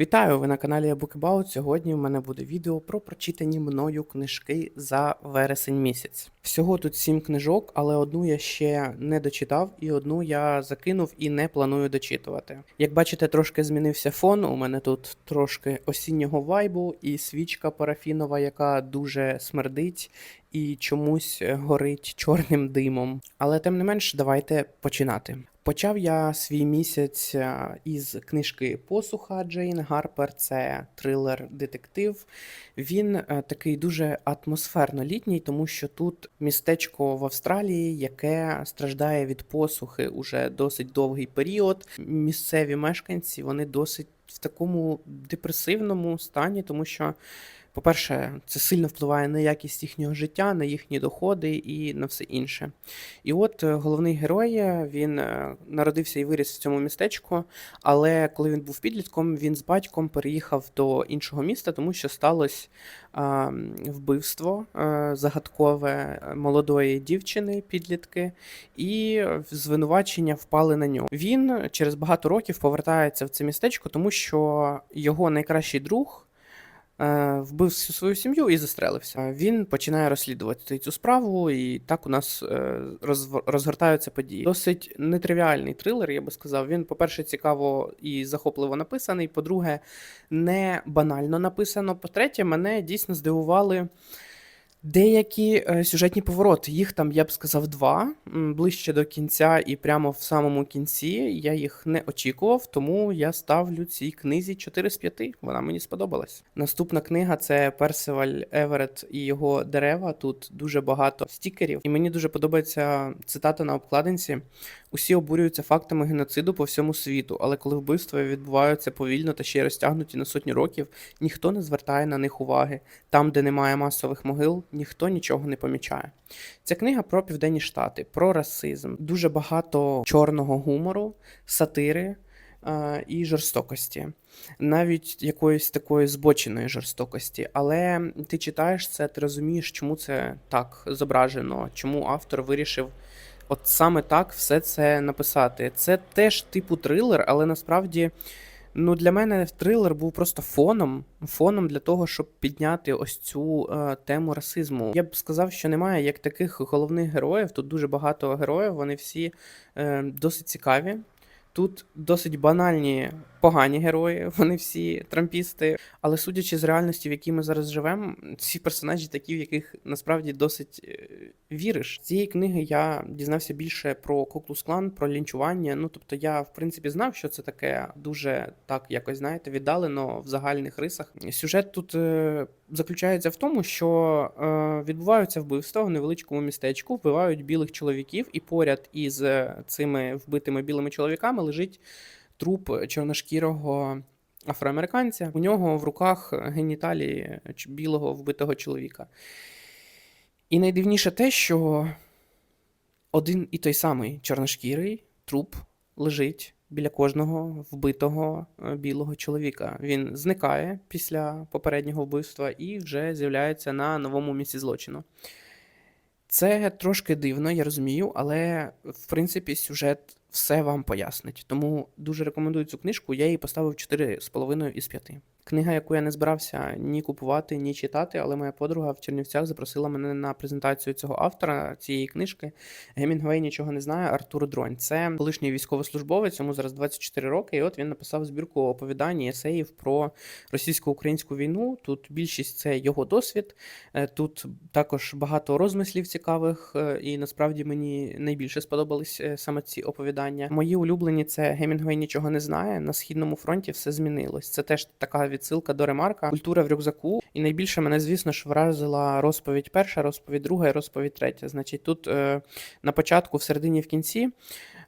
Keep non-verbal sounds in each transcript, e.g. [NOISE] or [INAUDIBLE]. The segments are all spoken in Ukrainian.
Вітаю! Ви на каналі Bookbout. Сьогодні в мене буде відео про прочитані мною книжки за вересень місяць. Всього тут сім книжок, але одну я ще не дочитав, і одну я закинув і не планую дочитувати. Як бачите, трошки змінився фон. У мене тут трошки осіннього вайбу і свічка парафінова, яка дуже смердить і чомусь горить чорним димом. Але тим не менш, давайте починати. Почав я свій місяць е, із книжки Посуха Джейн Гарпер. Це трилер-детектив. Він е, такий дуже атмосферно літній, тому що тут містечко в Австралії, яке страждає від посухи уже досить довгий період. Місцеві мешканці вони досить в такому депресивному стані, тому що. По-перше, це сильно впливає на якість їхнього життя, на їхні доходи і на все інше. І от е, головний герой е, він е, народився і виріс в цьому містечку, але коли він був підлітком, він з батьком переїхав до іншого міста, тому що сталося вбивство загадкове молодої дівчини, підлітки, і звинувачення впали на нього. Він через багато років повертається в це містечко, тому що його найкращий друг. Е, Вбив всю свою сім'ю і застрелився. Е, Він починає розслідувати цю справу, і так у нас е, розгортаються події. Досить нетривіальний трилер, я би сказав. Він, по-перше, цікаво і захопливо написаний. По-друге, не банально написано. По-третє, мене дійсно здивували. Деякі е, сюжетні повороти, їх там, я б сказав, два ближче до кінця і прямо в самому кінці. Я їх не очікував, тому я ставлю цій книзі 4 з 5. Вона мені сподобалась. Наступна книга це Персиваль Еверет і його дерева. Тут дуже багато стікерів, і мені дуже подобається цитата на обкладинці. Усі обурюються фактами геноциду по всьому світу, але коли вбивства відбуваються повільно та ще й розтягнуті на сотні років, ніхто не звертає на них уваги. Там, де немає масових могил, ніхто нічого не помічає. Ця книга про південні штати, про расизм, дуже багато чорного гумору, сатири. е, І жорстокості, навіть якоїсь такої збоченої жорстокості. Але ти читаєш це, ти розумієш, чому це так зображено, чому автор вирішив от саме так все це написати. Це теж типу трилер, але насправді. Ну, для мене трилер був просто фоном, фоном для того, щоб підняти ось цю е, тему расизму. Я б сказав, що немає як таких головних героїв. Тут дуже багато героїв, вони всі е, досить цікаві. Тут досить банальні погані герої, [LAUGHS] вони всі трампісти. Але судячи з реальності, в якій ми зараз живемо, ці персонажі такі, в яких насправді досить е, віриш. З цієї книги я дізнався більше про Куклус Клан, про лінчування. Ну тобто, я в принципі знав, що це таке дуже так якось знаєте, віддалено в загальних рисах. Сюжет тут е, заключається в тому, що е, відбуваються вбивства в невеличкому містечку, вбивають білих чоловіків, і поряд із е, цими вбитими білими чоловіками лежить труп чорношкірого афроамериканця. У нього в руках геніталії білого вбитого чоловіка. І найдивніше те, що один і той самий чорношкірий труп лежить біля кожного вбитого е, білого чоловіка. Він зникає після попереднього вбивства і вже з'являється на новому місці злочину. Це трошки дивно, я розумію, але в принципі сюжет все вам пояснить. Тому дуже рекомендую цю книжку. Я її поставив 4,5 із 5. Книга, яку я не збирався ні купувати, ні читати, але моя подруга в Чернівцях запросила мене на презентацію цього автора цієї книжки. Гемінгвей нічого не знає. Артур Дронь. Це колишній військовослужбовець, йому зараз 24 роки. І от він написав збірку оповідань і есеїв про російсько-українську війну. Тут більшість це його досвід. Е, Тут також багато розмислів цікавих, е, і насправді мені найбільше сподобались е, саме ці оповідання. Мої улюблені це Гемінгвей нічого не знає. На східному фронті все змінилось. Це теж така відсилка до ремарка. Культура в рюкзаку. І найбільше мене, звісно ж, вразила розповідь перша, розповідь друга і розповідь третя. Значить, тут е, на початку, в середині, в кінці.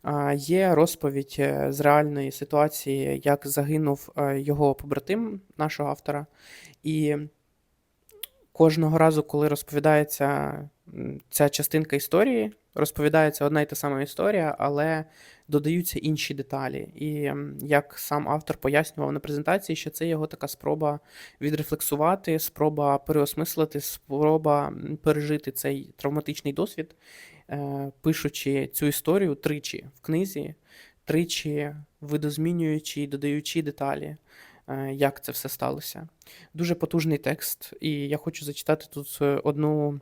а, Є розповідь е, з реальної ситуації, як загинув е, його побратим, нашого автора, і кожного разу, коли розповідається ця частинка історії, розповідається одна й та сама історія, але додаються інші деталі. І як сам автор пояснював на презентації, що це його така спроба відрефлексувати, спроба переосмислити, спроба пережити цей травматичний досвід, е, пишучи цю історію тричі в книзі, тричі видозмінюючи і додаючи деталі. Е, як це все сталося. Дуже потужний текст, і я хочу зачитати тут е, одну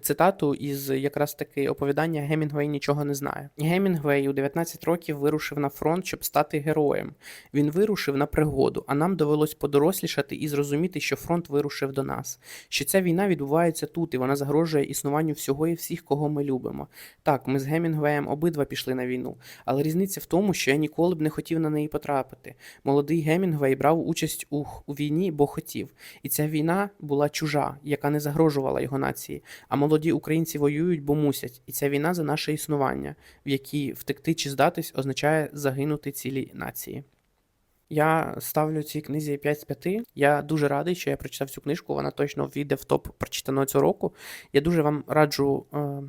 цитату із якраз таки оповідання Гемінгвей нічого не знає. Гемінгвей у 19 років вирушив на фронт, щоб стати героєм. Він вирушив на пригоду, а нам довелось подорослішати і зрозуміти, що фронт вирушив до нас, що ця війна відбувається тут, і вона загрожує існуванню всього і всіх, кого ми любимо. Так, ми з Гемінгвеєм обидва пішли на війну, але різниця в тому, що я ніколи б не хотів на неї потрапити. Молодий Гемінгвей брав участь у, у війні, бо хотів. І ця війна була чужа, яка не загрожувала його нації. А молоді українці воюють, бо мусять. І ця війна за наше існування, в якій втекти чи здатись означає загинути цілій нації. Я ставлю цій книзі 5 з 5. Я дуже радий, що я прочитав цю книжку. Вона точно війде в топ прочитаного цього року. Я дуже вам раджу е,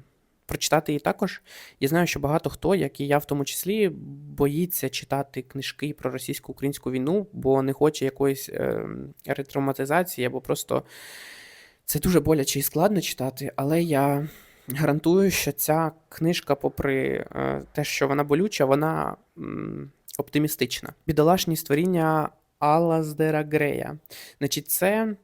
прочитати її також. Я знаю, що багато хто, як і я в тому числі, боїться читати книжки про російсько-українську війну, бо не хоче якоїсь е, ретравматизації, або просто це дуже боляче і складно читати, але я гарантую, що ця книжка, попри е, те, що вона болюча, вона оптимістична. Бідолашні створіння Алаздера Грея. Значить, це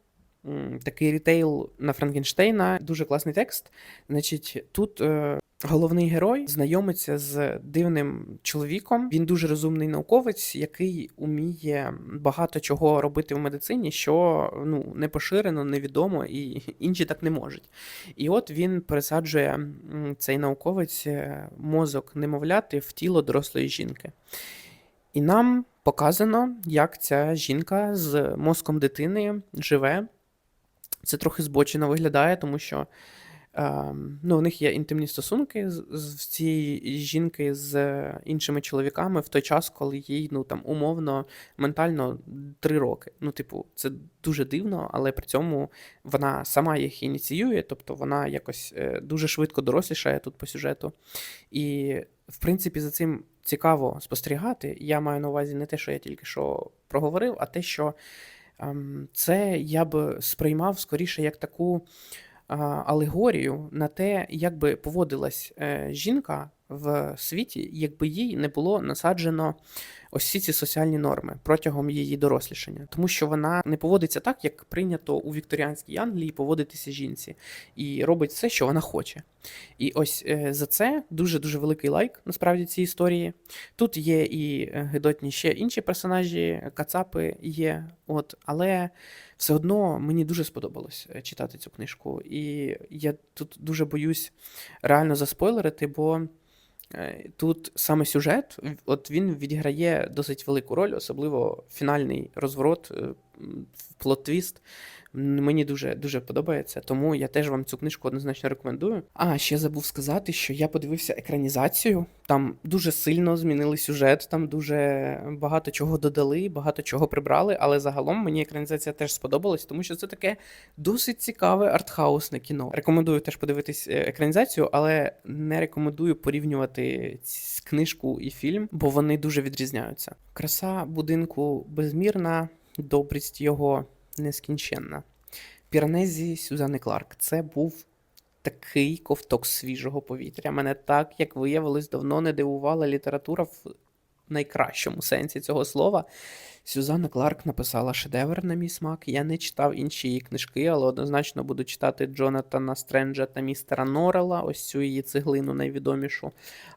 такий рітейл на Франкенштейна, дуже класний текст. Значить, тут. Е, Головний герой знайомиться з дивним чоловіком. Він дуже розумний науковець, який уміє багато чого робити в медицині, що ну не поширено, невідомо, і [LAUGHS] інші так не можуть. І от він пересаджує цей науковець е, мозок немовляти в тіло дорослої жінки. І нам показано, як ця жінка з мозком дитини живе. Це трохи збочено виглядає, тому що ну, у них є інтимні стосунки з, з цієї жінки з іншими чоловіками в той час, коли їй ну там умовно ментально три роки. Ну, типу, це дуже дивно, але при цьому вона сама їх ініціює, тобто вона якось е, дуже швидко дорослішає тут по сюжету. І, в принципі, за цим цікаво спостерігати. Я маю на увазі не те, що я тільки що проговорив, а те, що ем, це я б сприймав скоріше як таку алегорію на те, як би поводилась е, жінка в світі, якби їй не було насаджено ось ці ці соціальні норми протягом її дорослішання, тому що вона не поводиться так, як прийнято у вікторіанській Англії поводитися жінці, і робить все, що вона хоче. І ось е, за це дуже дуже великий лайк насправді цій історії. Тут є і е, гидотні ще інші персонажі, кацапи є, от, але все одно мені дуже сподобалось е, читати цю книжку. І я тут дуже боюсь реально заспойлерити, бо. Тут саме сюжет, от він відіграє досить велику роль, особливо фінальний розворот, плот-твіст. Мені дуже дуже подобається, тому я теж вам цю книжку однозначно рекомендую. А ще забув сказати, що я подивився екранізацію. Там дуже сильно змінили сюжет, там дуже багато чого додали, багато чого прибрали. Але загалом мені екранізація теж сподобалась, тому що це таке досить цікаве артхаусне кіно. Рекомендую теж подивитись е, екранізацію, але не рекомендую порівнювати книжку і фільм, бо вони дуже відрізняються. Краса будинку безмірна, добрість його нескінченна. Піранезі Сюзани Кларк. Це був такий ковток свіжого повітря. Мене так, як виявилось, давно не дивувала література в найкращому сенсі цього слова. Сюзанна Кларк написала шедевр на мій смак. Я не читав інші її книжки, але однозначно буду читати Джонатана Стренджа та містера Норрела, ось цю її цеглину найвідомішу.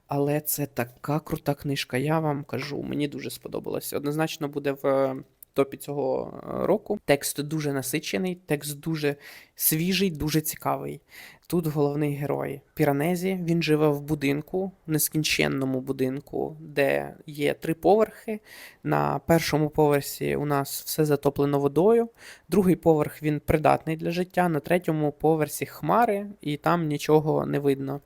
Але це така крута книжка, я вам кажу, мені дуже сподобалося. Однозначно буде в топі цього е, року. Текст дуже насичений, текст дуже свіжий, дуже цікавий. Тут головний герой Піранезі. Він живе в будинку, нескінченному будинку, де є три поверхи. На першому поверсі у нас все затоплено водою. Другий поверх він придатний для життя. На третьому поверсі хмари, і там нічого не видно.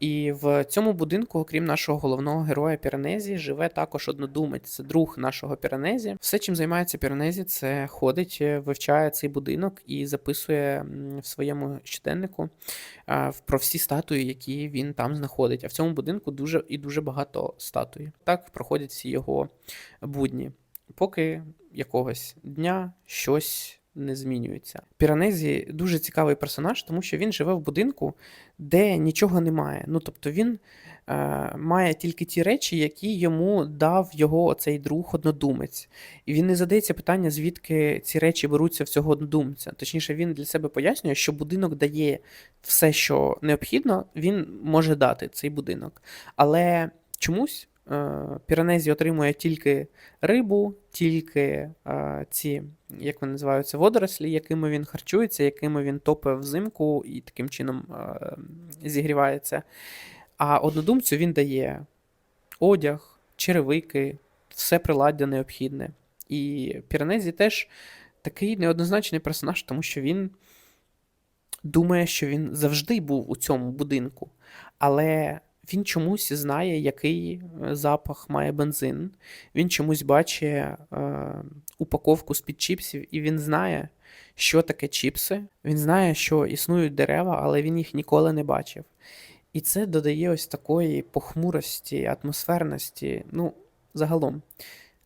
І в цьому будинку, окрім нашого головного героя Піранезі, живе також однодумець, це друг нашого Піранезі. Все, чим займається Піранезі, це ходить, е, вивчає цей будинок і записує в своєму щоденнику про всі статуї, які він там знаходить. А в цьому будинку дуже і дуже багато статуй. Так проходять всі його будні, поки якогось дня щось не змінюється. Піранезі дуже цікавий персонаж, тому що він живе в будинку, де нічого немає. Ну тобто він е, має тільки ті речі, які йому дав його цей друг однодумець. І він не задається питання, звідки ці речі беруться в цього однодумця. Точніше, він для себе пояснює, що будинок дає все, що необхідно, він може дати цей будинок. Але чомусь Піранезі отримує тільки рибу, тільки е, ці, як вони називаються, водорослі, якими він харчується, якими він топить взимку і таким чином е, зігрівається. А однодумцю він дає одяг, черевики, все приладдя необхідне. І Піранезі теж такий неоднозначний персонаж, тому що він думає, що він завжди був у цьому будинку, але він чомусь знає, який е, запах має бензин. Він чомусь бачить е, упаковку з-під чіпсів, і він знає, що таке чіпси. Він знає, що існують дерева, але він їх ніколи не бачив. І це додає ось такої похмурості, атмосферності. Ну, загалом.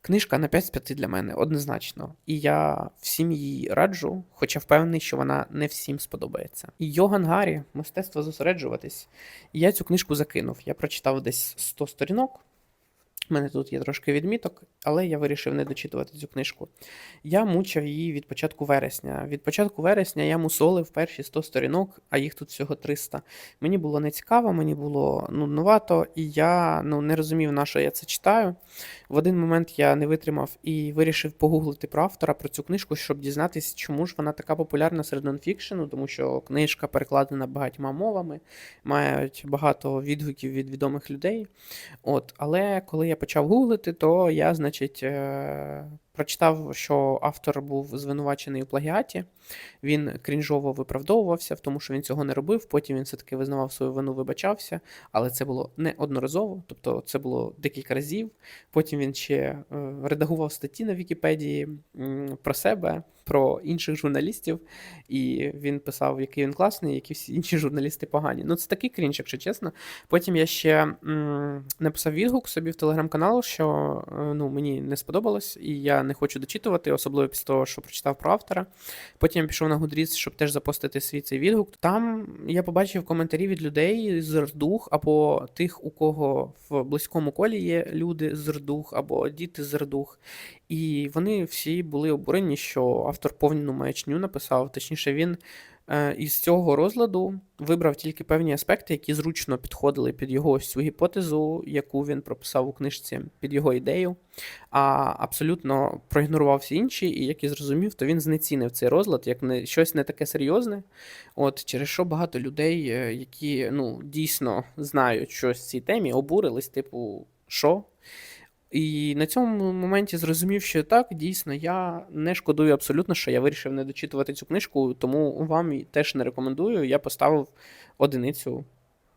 Книжка на 5 з 5 для мене однозначно. І я всім її раджу, хоча впевнений, що вона не всім сподобається. І Йоган Гаррі, мистецтво зосереджуватись. Я цю книжку закинув. Я прочитав десь 100 сторінок. У мене тут є трошки відміток, але я вирішив не дочитувати цю книжку. Я мучив її від початку вересня. Від початку вересня я мусолив перші 100 сторінок, а їх тут всього 300. Мені було не цікаво, мені було нудновато, і я ну, не розумів, на що я це читаю. В один момент я не витримав і вирішив погуглити про автора про цю книжку, щоб дізнатися, чому ж вона така популярна серед нонфікшену, тому що книжка перекладена багатьма мовами, мають багато відгуків від відомих людей. От, Але коли я почав гуглити, то я, значить, е, прочитав, що автор був звинувачений у плагіаті. Він крінжово виправдовувався в тому, що він цього не робив. Потім він все-таки визнавав свою вину, вибачався, але це було не одноразово, тобто це було декілька разів. Потім він ще е, редагував статті на Вікіпедії про себе, про інших журналістів, і він писав, який він класний, які всі інші журналісти погані. Ну, це такий крінж, якщо чесно. Потім я ще м, написав відгук собі в телеграм-канал, що е, ну, мені не сподобалось, і я не хочу дочитувати, особливо після того, що прочитав про автора. Потім я пішов на Goodreads, щоб теж запостити свій цей відгук. Там я побачив коментарі від людей з Рдух, або тих, у кого в близькому колі є люди з Рдух, або діти з Рдух. І вони всі були обурені, що автор повну маячню написав, точніше, він із цього розладу вибрав тільки певні аспекти, які зручно підходили під його ось цю гіпотезу, яку він прописав у книжці під його ідею, а абсолютно проігнорував всі інші, і як і зрозумів, то він знецінив цей розлад як не щось не таке серйозне. От через що багато людей, е, які ну дійсно знають щось в цій темі, обурились, типу, що? І на цьому моменті зрозумів, що так, дійсно, я не шкодую абсолютно, що я вирішив не дочитувати цю книжку, тому вам теж не рекомендую. Я поставив одиницю.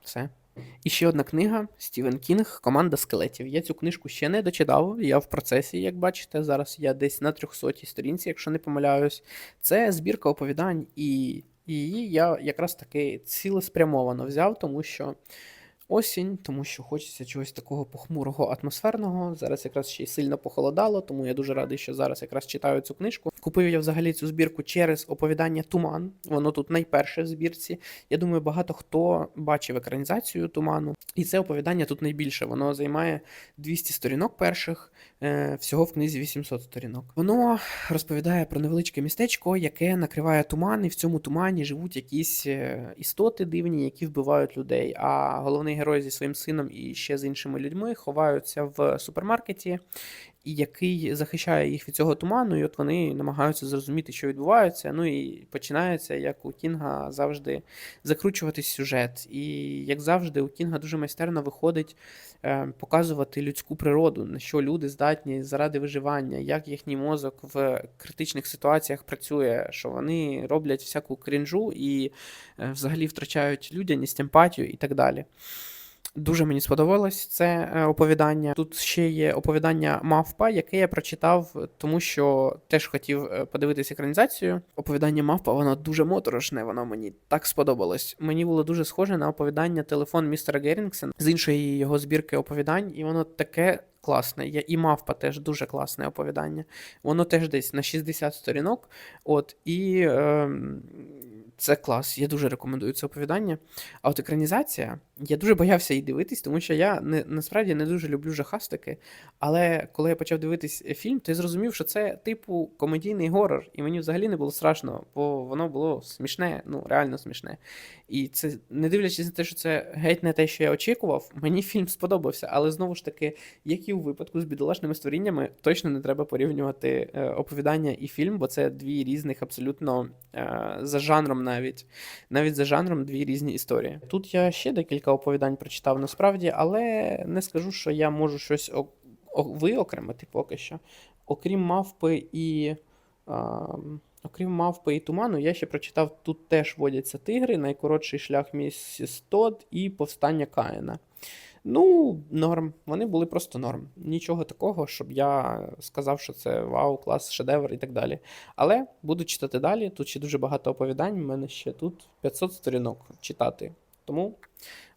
Все. І ще одна книга Стівен Кінг Команда скелетів. Я цю книжку ще не дочитав, я в процесі, як бачите. Зараз я десь на 300 сторінці, якщо не помиляюсь. Це збірка оповідань, і її я якраз таки цілеспрямовано взяв, тому що. Осінь, тому що хочеться чогось такого похмурого, атмосферного. Зараз якраз ще й сильно похолодало, тому я дуже радий, що зараз якраз читаю цю книжку. Купив я взагалі цю збірку через оповідання Туман. Воно тут найперше в збірці. Я думаю, багато хто бачив екранізацію туману. І це оповідання тут найбільше. Воно займає 200 сторінок перших, всього в книзі 800 сторінок. Воно розповідає про невеличке містечко, яке накриває туман, і в цьому тумані живуть якісь е, істоти дивні, які вбивають людей. А головний герой зі своїм сином і ще з іншими людьми ховаються в супермаркеті який захищає їх від цього туману, і от вони намагаються зрозуміти, що відбувається. Ну і починається, як у Кінга завжди закручувати сюжет. І як завжди, у Кінга дуже майстерно виходить е, показувати людську природу, на що люди здатні заради виживання, як їхній мозок в критичних ситуаціях працює, що вони роблять всяку крінжу і е, взагалі втрачають людяність, емпатію і так далі. Дуже мені сподобалось це е, оповідання. Тут ще є оповідання Мавпа, яке я прочитав, тому що теж хотів е, подивитися екранізацію. Оповідання Мавпа, воно дуже моторошне, воно мені так сподобалось. Мені було дуже схоже на оповідання телефон містера Герінгсен з іншої його збірки оповідань, і воно таке класне. Я і мавпа теж дуже класне оповідання. Воно теж десь на 60 сторінок. От і е, це клас. Я дуже рекомендую це оповідання. А от екранізація, я дуже боявся її дивитись, тому що я не, насправді не дуже люблю жахастики. Але коли я почав дивитись фільм, то я зрозумів, що це типу комедійний горор, і мені взагалі не було страшно, бо воно було смішне, ну реально смішне. І це не дивлячись на те, що це геть не те, що я очікував, мені фільм сподобався. Але знову ж таки, як і у випадку з бідолашними створіннями, точно не треба порівнювати е, оповідання і фільм, бо це дві різних абсолютно е, за жанром навіть. Навіть за жанром дві різні історії. Тут я ще декілька оповідань прочитав насправді, але не скажу, що я можу щось виокремити поки що. Окрім мавпи і. А, Окрім мавпи і туману, я ще прочитав тут теж водяться тигри, найкоротший шлях місіс Тод і повстання Каїна. Ну, норм. Вони були просто норм. Нічого такого, щоб я сказав, що це вау, клас, шедевр і так далі. Але буду читати далі. Тут ще дуже багато оповідань. У мене ще тут 500 сторінок читати. Тому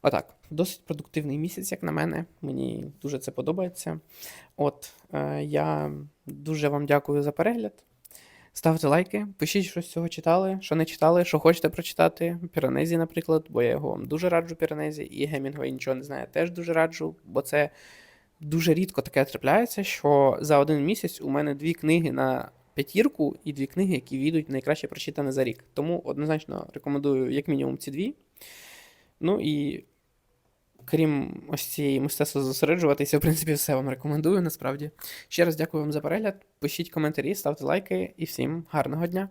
отак, досить продуктивний місяць, як на мене. Мені дуже це подобається. От, е, я дуже вам дякую за перегляд. Ставте лайки, пишіть, що з цього читали, що не читали, що хочете прочитати. Піранезі, наприклад, бо я його вам дуже раджу Піранезі, і Гемінгвей нічого не знає, теж дуже раджу, бо це дуже рідко таке трапляється, що за один місяць у мене дві книги на п'ятірку і дві книги, які війдуть найкраще прочитане за рік. Тому однозначно рекомендую як мінімум ці дві. Ну і крім ось цієї мистецтва зосереджуватися, в принципі, все вам рекомендую насправді. Ще раз дякую вам за перегляд. Пишіть коментарі, ставте лайки і всім гарного дня!